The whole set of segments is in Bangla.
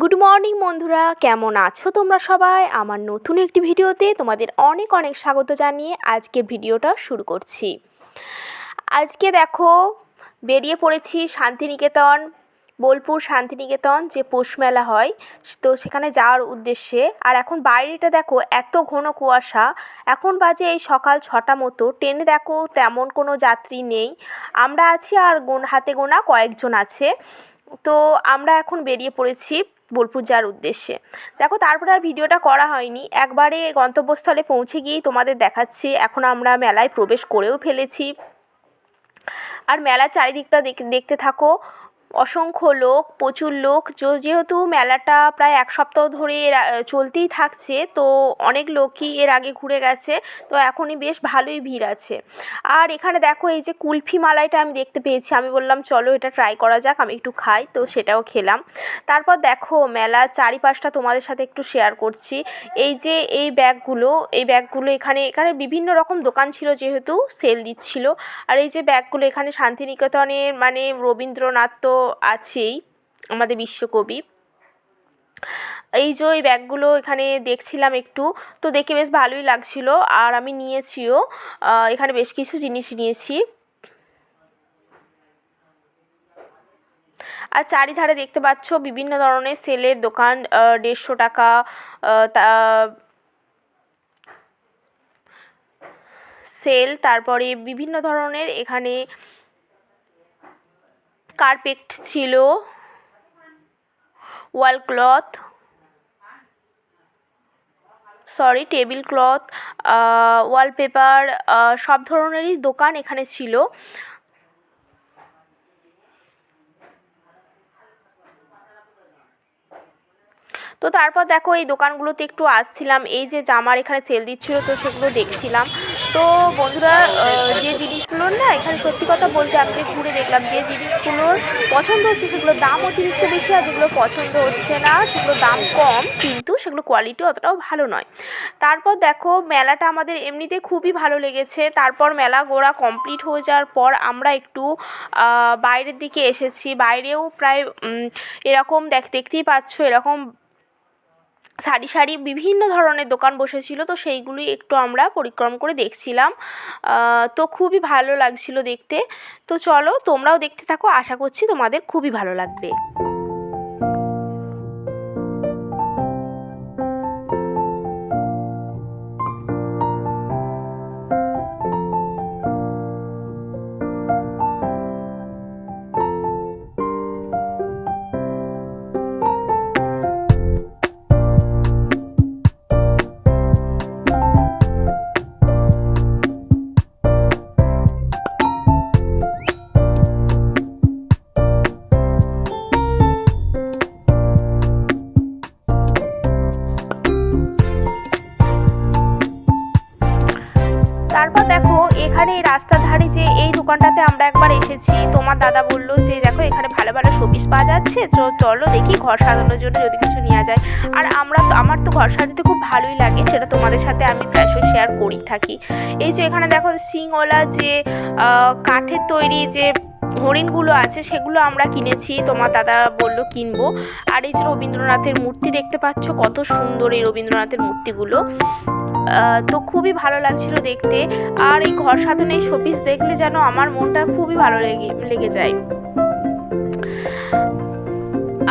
গুড মর্নিং বন্ধুরা। কেমন আছো তোমরা সবাই? আমার নতুন একটি ভিডিওতে তোমাদের অনেক অনেক স্বাগত জানিয়ে আজকের ভিডিওটা শুরু করছি। আজকে দেখো, বেরিয়ে পড়েছি শান্তিনিকেতন, বোলপুর শান্তিনিকেতন, যে মেলা হয়, তো সেখানে যাওয়ার উদ্দেশ্যে। আর এখন বাইরেটা দেখো, এত ঘন কুয়াশা। এখন বাজে এই সকাল ছটা মতো। ট্রেনে দেখো, তেমন কোনো যাত্রী নেই। আমরা আছি আর গোন, হাতে গোনা কয়েকজন আছে। তো আমরা এখন বেরিয়ে পড়েছি। বোলপুর যাওয়ার উদ্দেশ্যে। দেখো, তারপরে আর ভিডিওটা করা হয়নি। একবারে গন্তব্যস্থলে পৌঁছে গিয়েই তোমাদের দেখাচ্ছি। এখন আমরা মেলায় প্রবেশ করেও ফেলেছি। আর মেলার চারিদিকটা দেখতে থাকো। অসংখ্য লোক, প্রচুর লোক। যেহেতু মেলাটা প্রায় এক সপ্তাহ ধরে চলতেই থাকছে, তো অনেক লোকই এর আগে ঘুরে গেছে, তো এখনই বেশ ভালোই ভিড় আছে। আর এখানে দেখো এই যে কুলফি মালাইটা আমি দেখতে পেয়েছি, আমি বললাম, চলো এটা ট্রাই করা যাক, আমি একটু খাই। তো সেটাও খেলাম। তারপর দেখো মেলা চারিপাশটা তোমাদের সাথে একটু শেয়ার করছি। এই যে এই ব্যাগগুলো এই ব্যাগগুলো এখানে এখানে বিভিন্ন রকম দোকান ছিল যেহেতু সেল দিচ্ছিল। আর এই যে ব্যাগগুলো এখানে শান্তিনিকেতনের মানে রবীন্দ্রনাথ তো আছেই আমাদের বিশ্বকবি। এই যে ওই ব্যাগগুলো এখানে দেখছিলাম একটু, তো দেখে বেশ ভালোই লাগছিল। আর আমি নিয়েছিও এখানে বেশ কিছু জিনিস নিয়েছি। আর চারিধারে দেখতে পাচ্ছ বিভিন্ন ধরনের সেলের দোকান দেড়শো টাকা সেল, তারপরে বিভিন্ন ধরনের এখানে কার্পেট ছিল। Wall cloth sorry table cloth wallpaper সব ধরনেরই দোকান এখানে ছিল। তো তারপর দেখো এই দোকানগুলোতে একটু আসছিলাম, এই যে জামার এখানে সেল দিচ্ছিল তো সেগুলো দেখছিলাম। তো বন্ধুরা যে জিনিসগুলোর না, এখানে সত্যি কথা বলতে আমি যে ঘুরে দেখলাম, যে জিনিসগুলোর পছন্দ হচ্ছে সেগুলোর দাম অতিরিক্ত বেশি আর যেগুলো পছন্দ হচ্ছে না, সেগুলোর দাম কম, কিন্তু সেগুলো কোয়ালিটি অতটাও ভালো নয়। তারপর দেখো, মেলাটা আমাদের এমনিতে খুবই ভালো লেগেছে। তারপর মেলা গোড়া কমপ্লিট হয়ে যাওয়ার পর আমরা একটু বাইরের দিকে এসেছি। বাইরেও প্রায় এরকম দেখ, দেখতেই পাচ্ছ, এরকম সারি সারি বিভিন্ন ধরনের দোকান বসেছিল, তো সেইগুলি একটু আমরা পরিক্রম করে দেখছিলাম। তো খুবই ভালো লাগছিল দেখতে। তো চলো তোমরাও দেখতে থাকো, আশা করছি তোমাদের খুবই ভালো লাগবে। তারপর দেখো, এখানে এই রাস্তার ধারে যে এই দোকানটাতে আমরা একবার এসেছি, তোমার দাদা বলল যে, দেখো, এখানে ভালো ভালো শোপিস পাওয়া যাচ্ছে, তো চলো দেখি ঘর সাজানোর জন্য যদি কিছু নেওয়া যায়। আর আমরা তো, আমার তো ঘর সাজাতে খুব ভালোই লাগে, সেটা তোমাদের সাথে আমি প্রায়শই শেয়ার করেই থাকি। এই যে এখানে দেখো সিংওয়ালা যে কাঠের তৈরি যে হরিণগুলো আছে, সেগুলো আমরা কিনেছি, তোমার দাদা বলল কিনবো। আর এই যে রবীন্দ্রনাথের মূর্তি দেখতে পাচ্ছ, কত সুন্দর এই রবীন্দ্রনাথের মূর্তিগুলো। তো খুবই ভালো লাগছিল দেখতে। আর এই ঘর সাধনে এই শোপিস দেখলে যেন আমার মনটা খুবই ভালো লেগে লেগে যায়।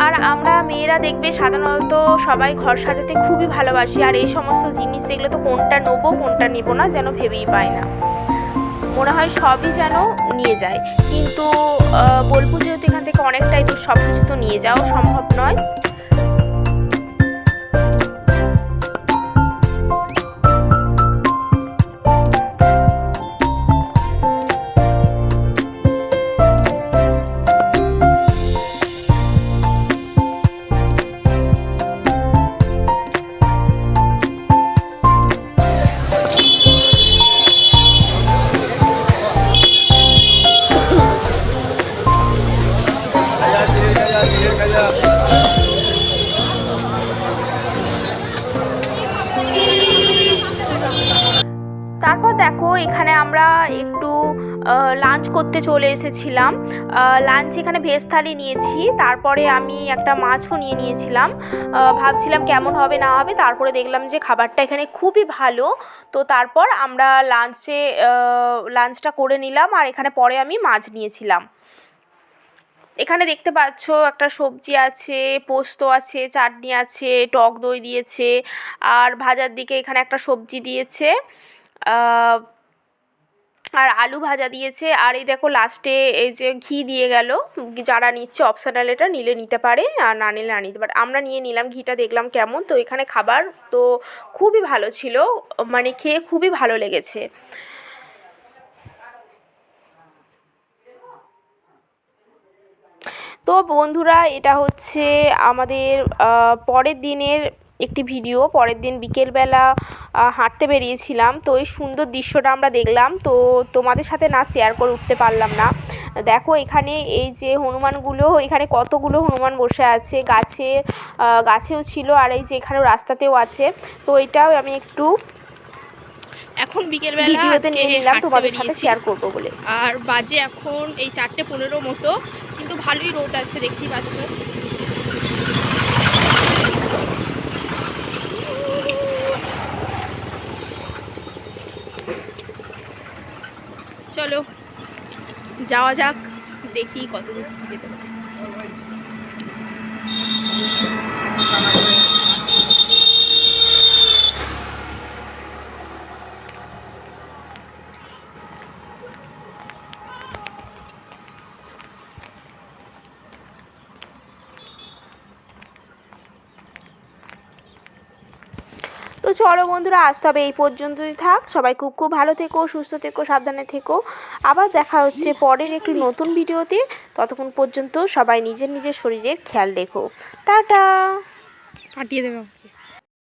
আর আমরা মেয়েরা দেখবে সাধারণত সবাই ঘর সাজাতে খুবই ভালোবাসি। আর এই সমস্ত জিনিস দেখলে তো কোনটা নেব কোনটা নেব না যেন ভেবেই পায় না। মনে হয় সবই যেন নিয়ে যায়। কিন্তু বোলপুর যেহেতু এখান থেকে অনেকটাই দূর সব কিছু তো নিয়ে যাওয়া সম্ভব নয়। তারপর দেখো, এখানে আমরা একটু লাঞ্চ করতে চলে এসেছিলাম। লাঞ্চ এখানে ভেজ থালি নিয়েছি, তারপরে আমি একটা মাছও নিয়ে নিয়েছিলাম। ভাবছিলাম কেমন হবে, না হবে, তারপরে দেখলাম যে খাবারটা এখানে খুবই ভালো। তো তারপর আমরা লাঞ্চে লাঞ্চটা করে নিলাম, আর এখানে পরে আমি মাছ নিয়েছিলাম। এখানে দেখতে পাচ্ছ একটা সবজি আছে, পোস্ত আছে, চাটনি আছে, টক দই দিয়েছে, আর ভাজার দিকে এখানে একটা সবজি দিয়েছে। আর আলু ভাজা দিয়েছে। আর এই দেখো লাস্টে এই যে ঘি দিয়ে গেল। যারা নিচ্ছে অপশনাল এটা নিলে নিতে পারে, আর না নিলে না নিতে পারে। আমরা নিয়ে নিলাম, ঘিটা দেখলাম কেমন। তো এখানে খাবার তো খুবই ভালো ছিল মানে খেয়ে খুবই ভালো লেগেছে। তো বন্ধুরা, এটা হচ্ছে আমাদের পরের দিনের একটি ভিডিও পরের দিন বিকেলবেলা হাঁটতে বেরিয়েছিলাম। তো এই সুন্দর দৃশ্যটা আমরা দেখলাম। তো তোমাদের সাথে না শেয়ার করে উঠতে পারলাম না। দেখো এখানে এই যে হনুমানগুলো এখানে কতগুলো হনুমান বসে আছে। গাছে গাছেও ছিল আর এই যে এখানেও রাস্তাতেও আছে। তো এটাও আমি একটু এখন বিকেলবেলা ভিডিওতে নিয়ে নিলাম তোমাদের সাথে শেয়ার করব বলে। আর বাজে এখন এই চারটে পনেরো মতো কিন্তু ভালোই রোদ আছে দেখতেই পাচ্ছ। চলো যাওয়া যাক দেখি কতদূর যেতে পারি। চলো বন্ধুরা, আজ তবে এই পর্যন্তই থাক। সবাই খুব খুব ভালো থেকো, সুস্থ থেকো, সাবধানে থেকো। আবার দেখা হচ্ছে পরের একটি নতুন ভিডিওতে। ততক্ষণ পর্যন্ত সবাই নিজের নিজের শরীরের খেয়াল রেখো। টাটা! পাঠিয়ে দেবে।